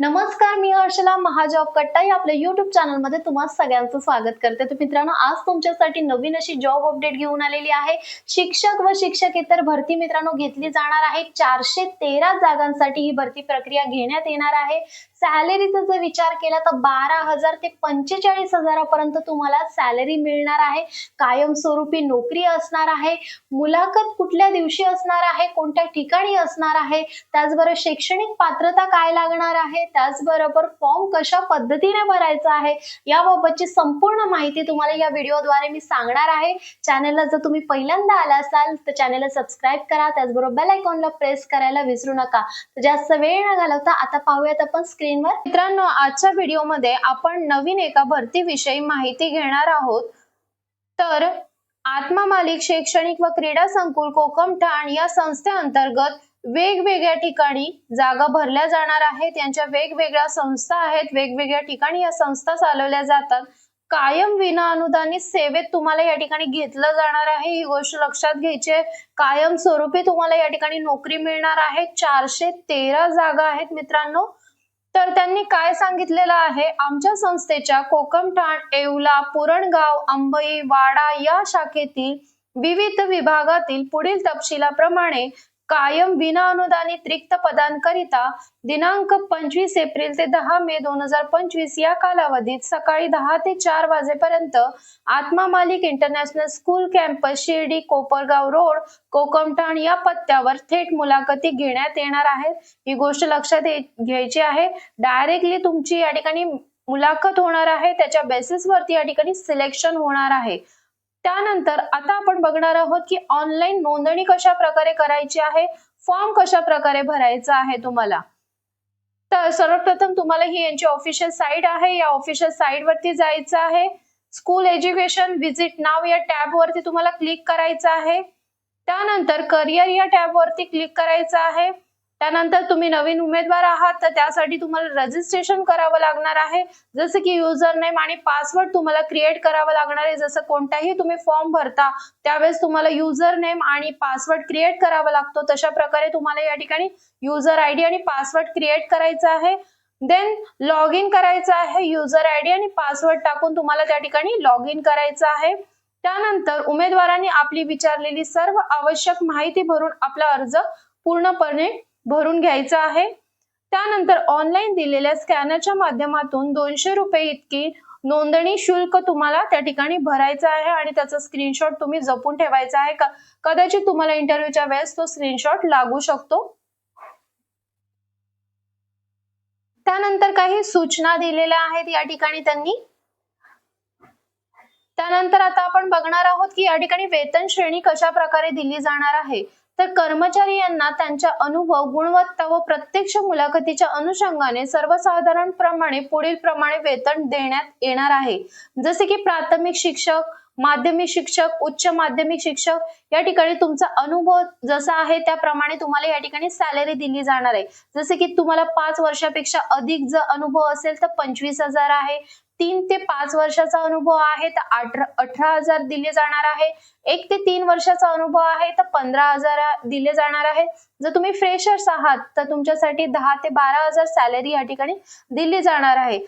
नमस्कार मी हर्षला महाजॉब कट्टा. या आपल्या युट्यूब चॅनलमध्ये तुम्हा सगळ्यांचं स्वागत करते. तर मित्रांनो आज तुमच्यासाठी नवीन अशी जॉब अपडेट घेऊन आलेली आहे. शिक्षक व शिक्षकेतर भरती मित्रांनो घेतली जाणार आहे. चारशे तेरा जागांसाठी ही भरती प्रक्रिया घेण्यात येणार आहे. सॅलरीचा जर विचार केला तर बारा हजार ते पंचेचाळीस हजारापर्यंत तुम्हाला सॅलरी मिळणार आहे. कायमस्वरूपी नोकरी असणार आहे. मुलाखत कुठल्या दिवशी असणार आहे? कोणत्या ठिकाणी असणार आहे? त्याचबरोबर शैक्षणिक पात्रता काय लागणार आहे? त्याचबरोबर फॉर्म कशा पद्धतीने भरायचा आहे याबाबतची संपूर्ण माहिती तुम्हाला या व्हिडिओद्वारे मी सांगणार आहे. चॅनलला जर तुम्ही पहिल्यांदा आला असाल तर चॅनलला सबस्क्राईब करा त्याचबरोबर बेल आयकॉनला प्रेस करायला विसरू नका. तर जास्त वेळ न घालवता आता पाहूयात आपण स्क्रीनवर मित्रांनो आजच्या व्हिडिओमध्ये आपण नवीन एका भरतीविषयी माहिती घेणार आहोत. तर आत्मा मालिक शैक्षणिक व क्रीडा संकुल कोकम ठाण या संस्थेअंतर्गत वेगवेगळ्या ठिकाणी जागा भरल्या जाणार आहेत. यांच्या वेगवेगळ्या संस्था आहेत. वेगवेगळ्या ठिकाणी या संस्था चालवल्या जातात. कायम विना अनुदानित सेवेत तुम्हाला या ठिकाणी घेतलं जाणार आहे. ही गोष्ट लक्षात घ्यायची आहे. कायम स्वरूपी तुम्हाला या ठिकाणी नोकरी मिळणार आहे. चारशे तेरा जागा आहेत मित्रांनो. तर त्यांनी काय सांगितलेलं आहे? आमच्या संस्थेच्या कोकमठाण येवला पुरणगाव अंबई वाडा या शाखेतील विविध विभागातील पुढील तपशिलाप्रमाणे कायम विना अनुदानित रिक्त पदांकरिता दिनांक पंचवीस एप्रिल ते दहा मे दोन हजार पंचवीस या कालावधीत सकाळी दहा ते चार वाजेपर्यंत Atma Malik international school campus Shirdi Kopargaon road Kokamthan या पत्त्यावर थेट मुलाखती घेण्यात येणार आहेत. ही गोष्ट लक्षात घ्यायची आहे. डायरेक्टली तुमची या ठिकाणी मुलाखत होणार आहे. त्याच्या बेसिसवरती या ठिकाणी सिलेक्शन होणार आहे. त्यानंतर आता आपण बघणार आहोत की ऑनलाईन नोंदणी कशा प्रकारे करायची आहे फॉर्म कशा प्रकारे भरायचा आहे तुम्हाला? तर सर्वप्रथम तुम्हाला ही यांची ऑफिशियल साईट आहे. या ऑफिशियल साईट वरती जायचं आहे. स्कूल एज्युकेशन व्हिजिट नाव या टॅब वरती तुम्हाला क्लिक करायचं आहे. त्यानंतर करिअर या टॅब वरती क्लिक करायचं आहे. त्यानंतर तुम्ही नवीन उमेदवार आहात तर त्यासाठी तुम्हाला रजिस्ट्रेशन करावं लागणार आहे. जसं की युजर नेम आणि पासवर्ड तुम्हाला क्रिएट करावं लागणार आहे. जसं कोणताही तुम्ही फॉर्म भरता त्यावेळेस तुम्हाला युजर नेम आणि पासवर्ड क्रिएट करावा लागतो. तशा प्रकारे तुम्हाला या ठिकाणी युजर आयडी आणि पासवर्ड क्रिएट करायचा आहे. देन लॉग इन करायचं आहे. युजर आयडी आणि पासवर्ड टाकून तुम्हाला त्या ठिकाणी लॉग इन करायचं आहे. त्यानंतर उमेदवारांनी आपली विचारलेली सर्व आवश्यक माहिती भरून आपला अर्ज पूर्णपणे भरून घ्यायचा आहे. त्यानंतर ऑनलाईन दिलेल्या स्कॅनरच्या माध्यमातून दोनशे रुपये इतकी नोंदणी शुल्क तुम्हाला त्या ठिकाणी भरायचं आहे आणि त्याचा स्क्रीनशॉट तुम्ही जपून ठेवायचा आहे. का कदाचित तुम्हाला इंटरव्ह्यूच्या वेळेस तो स्क्रीनशॉट लागू शकतो. त्यानंतर काही सूचना दिलेल्या आहेत या ठिकाणी त्यांनी. त्यानंतर आता आपण बघणार आहोत की या ठिकाणी वेतन श्रेणी कशा प्रकारे दिली जाणार आहे. तर कर्मचारी यांना त्यांच्या अनुभव गुणवत्ता व प्रत्यक्ष मुलाखतीच्या अनुषंगाने सर्वसाधारण प्रमाणे पुढील प्रमाणे वेतन देण्यात येणार आहे. जसे की प्राथमिक शिक्षक माध्यमिक शिक्षक उच्च माध्यमिक शिक्षक या ठिकाणी तुमचा अनुभव जसा आहे त्याप्रमाणे तुम्हाला या ठिकाणी सॅलरी दिली जाणार आहे. जसे की तुम्हाला पाच वर्षापेक्षा अधिक जर अनुभव असेल तर पंचवीस हजार आहे. तीन ते पाच वर्षाचा अनुभव आहे तर अठरा अठरा हजार दिले जाणार आहे. एक ते तीन वर्षाचा अनुभव आहे तर पंधरा हजार दिले जाणार आहे. जर तुम्ही फ्रेशर्स आहात तर तुमच्यासाठी दहा ते बारा हजार सॅलरी या ठिकाणी दिली जाणार आहे.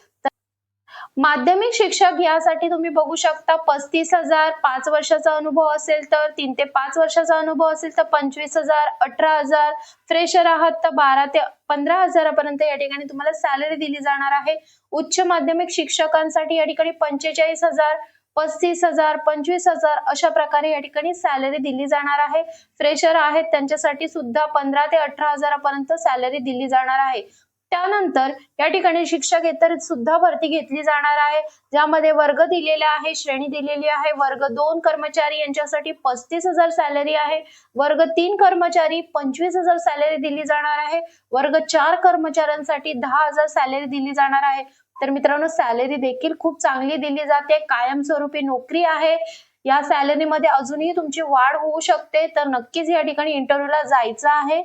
माध्यमिक शिक्षक यासाठी तुम्ही बघू शकता पस्तीस हजार पाच वर्षाचा अनुभव असेल तर तीन ते पाच वर्षाचा अनुभव असेल तर पंचवीस हजार अठरा हजार फ्रेशर आहात तर बारा ते पंधरा हजारापर्यंत या ठिकाणी तुम्हाला सॅलरी दिली जाणार आहे. उच्च माध्यमिक शिक्षकांसाठी या ठिकाणी पंचेचाळीस हजार पस्तीस हजार पंचवीस हजार अशा प्रकारे या ठिकाणी सॅलरी दिली जाणार आहे. फ्रेशर आहेत त्यांच्यासाठी सुद्धा पंधरा ते अठरा हजारापर्यंत सॅलरी दिली जाणार आहे. त्यानंतर या ठिकाणी शिक्षकेतर सुद्धा भरती घेतली जाणार आहे ज्यामध्ये वर्ग दिलेला आहे श्रेणी दिलेली आहे वर्ग दोन कर्मचारी यांच्यासाठी पस्तीस हजार सॅलरी आहे वर्ग तीन कर्मचारी पंचवीस हजार सॅलरी दिली जाणार आहे वर्ग चार कर्मचाऱ्यांसाठी दहा हजार सॅलरी दिली जाणार आहे. तर मित्रांनो सॅलरी देखील खूप चांगली दिली जाते कायमस्वरूपी नोकरी आहे या सॅलरीमध्ये अजूनही तुमची वाढ होऊ शकते तर नक्कीच या ठिकाणी इंटरव्ह्यूला जायचं आहे.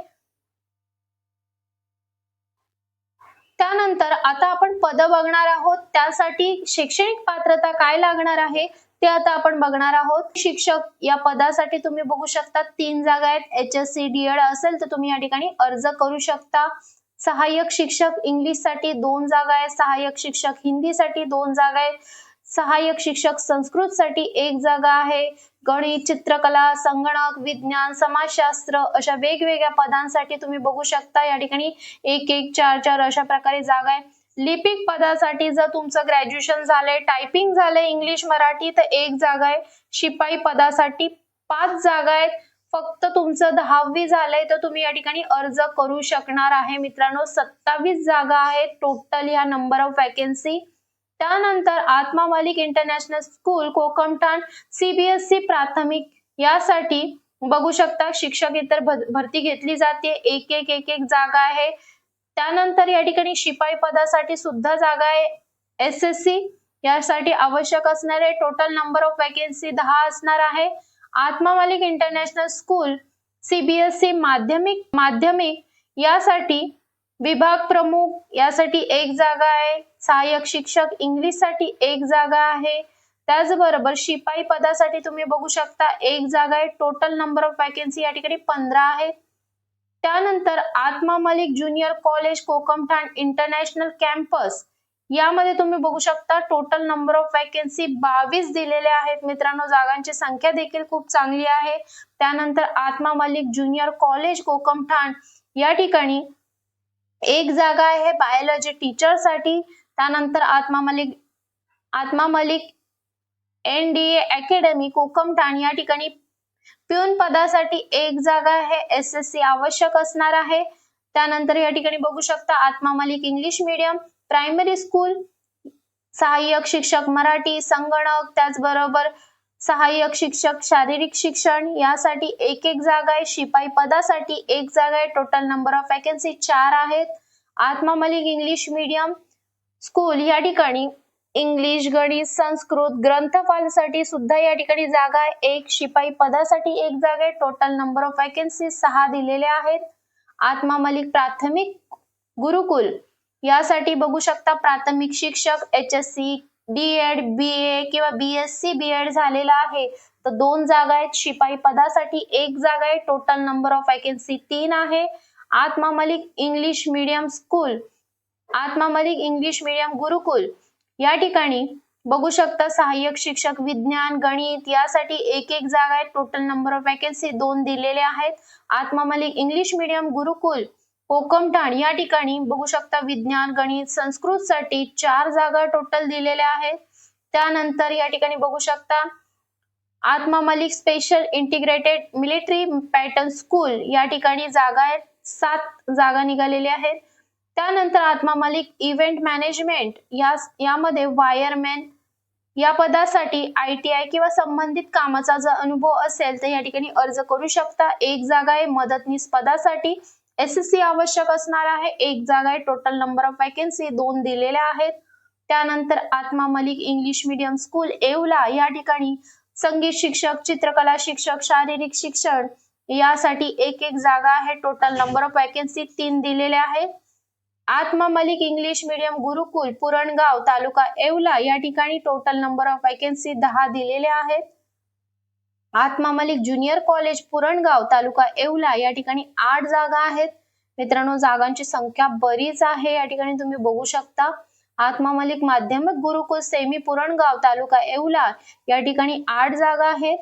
त्यानंतर आता आपण पद बघणार आहोत. त्यासाठी शैक्षणिक पात्रता काय लागणार आहे ते आता आपण बघणार आहोत. शिक्षक या पदासाठी तुम्ही बघू शकता. तीन जागा आहेत. H S C D Ed असेल तर तुम्ही या ठिकाणी अर्ज करू शकता. सहाय्यक शिक्षक इंग्लिशसाठी दोन जागा आहेत. सहाय्यक शिक्षक हिंदीसाठी दोन जागा आहेत. सहाय्यक शिक्षक संस्कृत साठी एक जागा आहे. गणित चित्रकला संगणक विज्ञान समाजशास्त्र अशा वेगवेगळ्या पदांसाठी तुम्ही बघू शकता. या ठिकाणी एक एक चार चार अशा प्रकारे जागा आहे. लिपिक पदासाठी जर तुमचं ग्रॅज्युएशन झालंय टायपिंग झालंय इंग्लिश मराठी तर एक जागा आहे. शिपाई पदासाठी पाच जागा आहेत. फक्त तुमचं दहावी झालंय तर तुम्ही या ठिकाणी अर्ज करू शकणार आहे. मित्रांनो सत्तावीस जागा आहेत. टोटल ह्या नंबर ऑफ वॅकन्सी त्यानंतर Atma Malik international school Kokamthan CBSE प्राथमिक यासाठी बघू शकता शिक्षक इतर भरती घेतली जाते. एक एक एक एक जागा आहे. त्यानंतर या ठिकाणी शिपाई पदासाठी सुद्धा जागा आहे. एस एस सी यासाठी आवश्यक असणारे टोटल नंबर ऑफ वॅकन्सी दहा असणार आहे. आत्मा मालिक इंटरनॅशनल स्कूल सीबीएसई माध्यमिक माध्यमिक यासाठी विभाग प्रमुख यासाठी एक जागा आहे. सहाय्यक शिक्षक इंग्लिशसाठी एक जागा आहे. त्याचबरोबर शिपाई पदासाठी तुम्ही बघू शकता एक जागा आहे. टोटल नंबर ऑफ वॅकन्सी या ठिकाणी पंधरा आहे त्यानंतर Atma Malik junior college Kokamthan international campus यामध्ये तुम्ही बघू शकता टोटल नंबर ऑफ वॅकन्सी बावीस दिलेले आहेत. मित्रांनो जागांची संख्या देखील खूप चांगली आहे. त्यानंतर आत्मा मलिक ज्युनियर कॉलेज कोकमठाण या ठिकाणी एक जागा आहे बायोलॉजी टीचरसाठी. त्यानंतर Atma Malik Atma Malik N D academy Kokamthan या ठिकाणी प्यून पदासाठी एक जागा आहे. एस एस सी आवश्यक असणार आहे. त्यानंतर या ठिकाणी बघू शकता Atma Malik English medium primary school सहाय्यक शिक्षक मराठी संगणक त्याचबरोबर सहाय्यक शिक्षक शारीरिक शिक्षण यासाठी एक एक जागा आहे. शिपाई पदासाठी एक जागा आहे. टोटल नंबर ऑफ वॅकन्सी चार आहेत. Atma Malik English medium school या ठिकाणी इंग्लिश गणित संस्कृत ग्रंथपालसाठी सुद्धा या ठिकाणी जागा आहे. एक शिपाई पदासाठी एक जागा आहे. टोटल नंबर ऑफ वॅकन्सी सहा दिलेल्या आहेत. आत्मा मलिक प्राथमिक गुरुकुल यासाठी बघू शकता प्राथमिक शिक्षक H S C D Ed B A किंवा B S C B Ed झालेला आहे. तर दोन जागा आहेत शिपाई पदासाठी. एक जागा आहे टोटल नंबर ऑफ वॅकन्सी तीन आहे. Atma Malik English medium school आत्मा मलिक इंग्लिश मीडियम गुरुकुल या ठिकाणी बघू शकता सहाय्यक शिक्षक विज्ञान गणित यासाठी एक एक जागा आहे टोटल नंबर ऑफ वॅकन्सी दोन दिलेले आहेत. आत्मा मलिक इंग्लिश मीडियम गुरुकुल कोकमठाण या ठिकाणी बघू शकता विज्ञान गणित संस्कृत साठी चार जागा टोटल दिलेल्या आहेत. त्यानंतर या ठिकाणी बघू शकता Atma Malik special integrated military pattern school या ठिकाणी जागा आहेत. सात जागा निघालेल्या आहेत. त्यानंतर आत्मा मलिक इव्हेंट मॅनेजमेंट या यामध्ये वायरमॅन या पदासाठी आय टी आय किंवा संबंधित कामाचा जर अनुभव असेल तर या ठिकाणी अर्ज करू शकता. एक जागा आहे मदतनीस पदासाठी. एसएससी आवश्यक असणार आहे. एक जागा आहे. टोटल नंबर ऑफ वॅकन्सी दोन दिलेल्या आहेत. त्यानंतर Atma Malik English medium school Yeola. या ठिकाणी संगीत शिक्षक चित्रकला शिक्षक शारीरिक शिक्षण यासाठी एक एक जागा आहे. टोटल नंबर ऑफ वॅकन्सी तीन दिलेल्या आहेत. आत्मा मलिक इंग्लिश मीडियम गुरुकुल पुरणगाव तालुका येवला. या ठिकाणी टोटल नंबर ऑफ वॅकन्सी दहा दिलेल्या आहेत. Atma Malik junior college Purangaon taluka Yeola. या ठिकाणी आठ जागा आहेत. मित्रांनो जागांची संख्या बरीच आहे. या ठिकाणी तुम्ही बघू शकता. आत्मा मलिक माध्यमिक गुरुकुल सेमी पुरणगाव तालुका येवला. या ठिकाणी आठ जागा आहेत.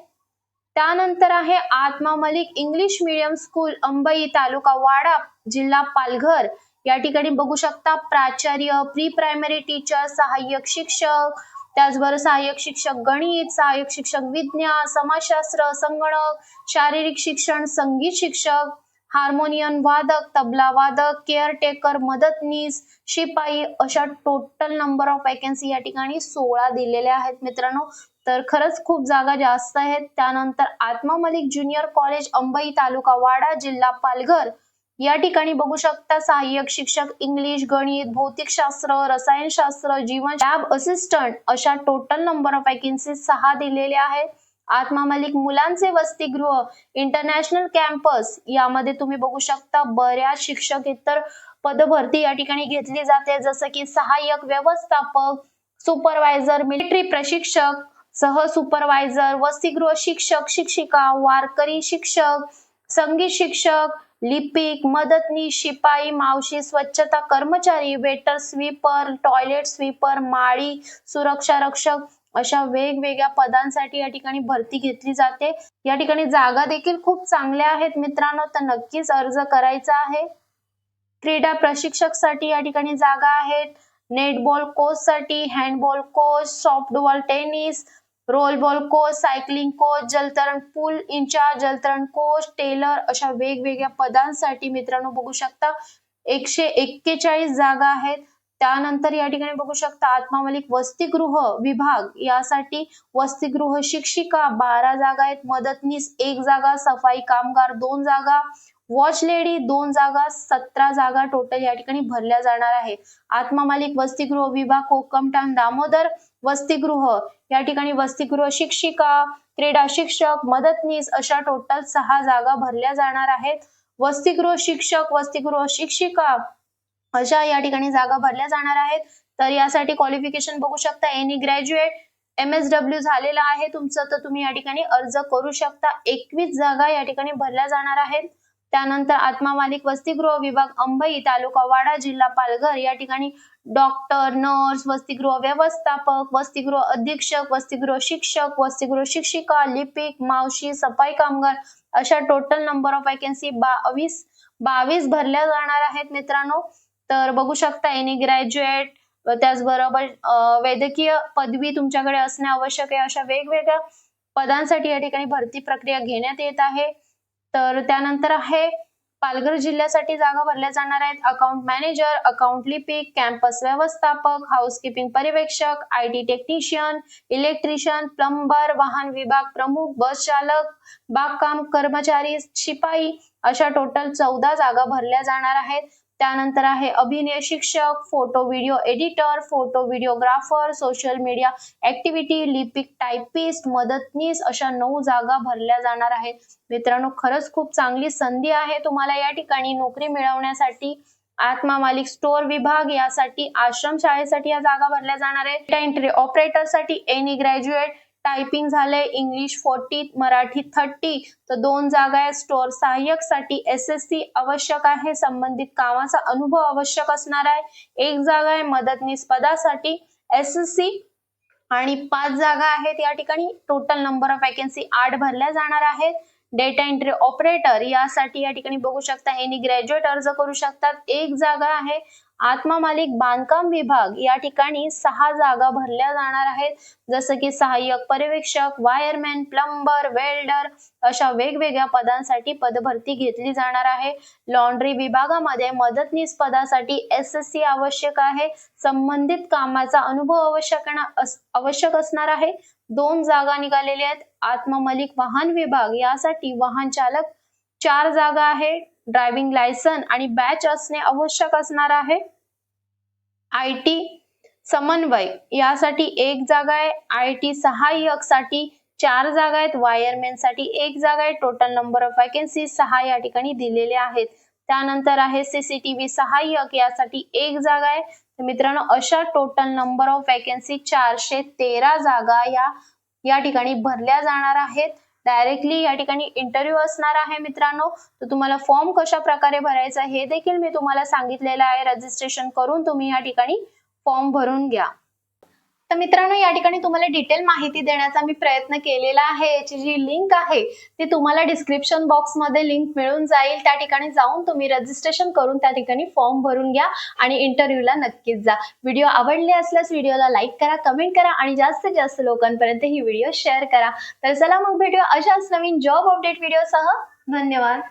त्यानंतर आहे Atma Malik English medium school Ambai taluka Wada जिल्हा पालघर. या ठिकाणी बघू शकता प्राचार्य प्री प्रायमरी टीचर सहाय्यक शिक्षक त्याचबरोबर सहाय्यक शिक्षक गणित सहाय्यक शिक्षक विज्ञान समाजशास्त्र संगणक शारीरिक शिक्षण संगीत शिक्षक हार्मोनियम वादक तबला वादक केअरटेकर मदतनीस शिपाई अशा टोटल नंबर ऑफ वॅकन्सी या ठिकाणी सोळा दिलेल्या आहेत मित्रांनो. तर खरंच खूप जागा जास्त आहेत. त्यानंतर आत्मा मलिक ज्युनियर कॉलेज अंबई तालुका वाडा जिल्हा पालघर. या ठिकाणी बघू शकता सहाय्यक शिक्षक इंग्लिश गणित भौतिकशास्त्र रसायनशास्त्र जीवन लॅब असिस्टंट अशा टोटल नंबर ऑफ वॅकन्सी सहा दिलेल्या आहेत. आत्मा मलिक मुलांचे वसतिगृह इंटरनॅशनल कॅम्पस यामध्ये तुम्ही बघू शकता बऱ्याच शिक्षक इतर पदभरती या ठिकाणी घेतली जाते. जसं की सहाय्यक व्यवस्थापक सुपरवायझर मिलिटरी प्रशिक्षक सह सुपरवायझर वसतिगृह शिक्षक शिक्षिका वारकरी शिक्षक संगीत शिक्षक लिपिक मदतनीस शिपाई मावशी स्वच्छता कर्मचारी वेटर स्वीपर टॉयलेट स्वीपर माळी सुरक्षा रक्षक अशा वेगवेगळ्या पदांसाठी या ठिकाणी भरती घेतली जाते. या ठिकाणी जागा देखील खूप चांगल्या आहेत मित्रांनो तर नक्कीच अर्ज करायचा आहे. क्रीडा प्रशिक्षकसाठी या ठिकाणी जागा आहेत. नेटबॉल कोच साठी handball coach softball tennis roll ball coach cycling coach जलतरण पूल इंचार्ज जलतरण कोच टेलर अशा वेगवेगळ्या पदांसाठी मित्रांनो बघू शकता. एकशे एक्केचाळीस जागा आहेत. त्यानंतर या ठिकाणी बघू शकता आत्मामलिक वसतिगृह विभाग. यासाठी वसतिगृह शिक्षिका बारा जागा आहेत. मदतनीस एक जागा सफाई कामगार दोन जागा वॉच लेडी दोन जागा सतरा जागा टोटल या ठिकाणी भरल्या जाणार आहे. आत्मा मालिक वसतिगृह विभाग कोकमठाण दामोदर वसतिगृह. या ठिकाणी वसतिगृह शिक्षिका क्रीडा शिक्षक मदतनीस अशा टोटल सहा जागा भरल्या जाणार आहेत. वसतिगृह शिक्षक वसतिगृह शिक्षिका अशा या ठिकाणी जागा भरल्या जाणार आहेत. तर यासाठी क्वालिफिकेशन बघू शकता. Any graduate M S W झालेला आहे तुमचं. तर तुम्ही या ठिकाणी अर्ज करू शकता. एकवीस जागा या ठिकाणी भरल्या जाणार आहेत. त्यानंतर आत्मा मालिक वसतिगृह विभाग अंबई तालुका वाडा जिल्हा पालघर. या ठिकाणी डॉक्टर नर्स वसतिगृह व्यवस्थापक वसतिगृह अधीक्षक वसतिगृह शिक्षक वसतिगृह शिक्षिका लिपिक मावशी सफाई कामगार अशा टोटल नंबर ऑफ वॅकन्सी बावीस बावीस भरल्या जाणार आहेत मित्रांनो. तर बघू शकता एनी ग्रॅज्युएट त्याचबरोबर वैद्यकीय पदवी तुमच्याकडे असणे आवश्यक आहे. अशा वेगवेगळ्या पदांसाठी या ठिकाणी भरती प्रक्रिया घेण्यात येत आहे. तर त्यानंतर आहे पालघर जिल्ह्यासाठी जागा भरल्या जाणार आहेत. अकाउंट मॅनेजर अकाउंट लिपिक कॅम्पस व्यवस्थापक हाऊसकीपिंग पर्यवेक्षक I T technician electrician plumber वाहन विभाग प्रमुख बस चालक बागकाम कर्मचारी शिपाई अशा टोटल चौदा जागा भरल्या जाणार आहेत. त्यानंतर आहे अभिनय शिक्षक photo video editor photo videographer social media activity लिपिक टायपिस्ट मदतनीस अशा नऊ जागा भरल्या जाणार आहेत. मित्रांनो खरंच खूप चांगली संधी आहे तुम्हाला या ठिकाणी नोकरी मिळवण्यासाठी. आत्मा मालिक स्टोअर विभाग यासाठी आश्रम शाळेसाठी या जागा भरल्या जाणार आहेत. एंट्री ऑपरेटरसाठी एनी ग्रॅज्युएट टायपिंग झाले इंग्लिश फोर्टी मराठी थर्टी तर दोन जागा आहेत. स्टोअर सहाय्यकसाठी एस एस सी आवश्यक आहे. संबंधित कामाचा अनुभव आवश्यक असणार आहे. एक जागा आहे मदतनीस पदासाठी एस एस सी आणि पाच जागा आहेत या ठिकाणी. टोटल नंबर ऑफ वॅकन्सी आठ भरल्या जाणार आहेत. डेटा एंट्री ऑपरेटर यासाठी या ठिकाणी बघू शकता. एनी ग्रॅज्युएट अर्ज करू शकतात. एक जागा आहे. आत्मा मालिक बांधकाम विभाग या ठिकाणी सहा जागा भरल्या जाणार आहेत. जसं की सहाय्यक पर्यवेक्षक वायरमॅन प्लंबर वेल्डर अशा वेगवेगळ्या पदांसाठी पदभरती घेतली जाणार आहे. लॉन्ड्री विभागामध्ये मदतनीस पदासाठी एस एस सी आवश्यक आहे. संबंधित कामाचा अनुभव आवश्यक आवश्यक असणार आहे. दोन जागा निघालेल्या आहेत. आत्ममलिक वाहन विभाग यासाठी वाहन चालक चार जागा आहे. ड्रायव्हिंग लायसन आणि बॅच असणे आवश्यक असणार आहे. आय टी समन्वय यासाठी एक जागा आहे. आय टी सहाय्यकसाठी चार जागा आहेत. वायरमॅनसाठी एक जागा आहे. टोटल नंबर ऑफ वॅकन्सी सहा या ठिकाणी दिलेले आहेत. त्यानंतर आहे सीसीटीव्ही सहाय्यक यासाठी एक जागा आहे. मित्रांनो अशा टोटल नंबर ऑफ वॅकन्सी चारशे तेरा जागा या या ठिकाणी भरल्या जाणार आहेत. डायरेक्टली या ठिकाणी इंटरव्ह्यू असणार आहे मित्रांनो. तर तुम्हाला फॉर्म कशा प्रकारे भरायचा हे देखील मी तुम्हाला सांगितलेलं आहे. रजिस्ट्रेशन करून तुम्ही या ठिकाणी फॉर्म भरून घ्या. तर मित्रांनो या ठिकाणी तुम्हाला डिटेल माहिती देण्याचा मी प्रयत्न केलेला आहे. याची जी लिंक आहे ती तुम्हाला डिस्क्रिप्शन बॉक्समध्ये लिंक मिळून जाईल. त्या ठिकाणी जाऊन तुम्ही रजिस्ट्रेशन करून त्या ठिकाणी फॉर्म भरून घ्या आणि इंटरव्ह्यूला नक्कीच जा. व्हिडिओ आवडले असल्यास व्हिडिओला लाईक करा कमेंट करा आणि जास्तीत जास्त लोकांपर्यंत ही व्हिडिओ शेअर करा. तर चला मग भेटूया अशाच नवीन जॉब अपडेट व्हिडिओसह धन्यवाद.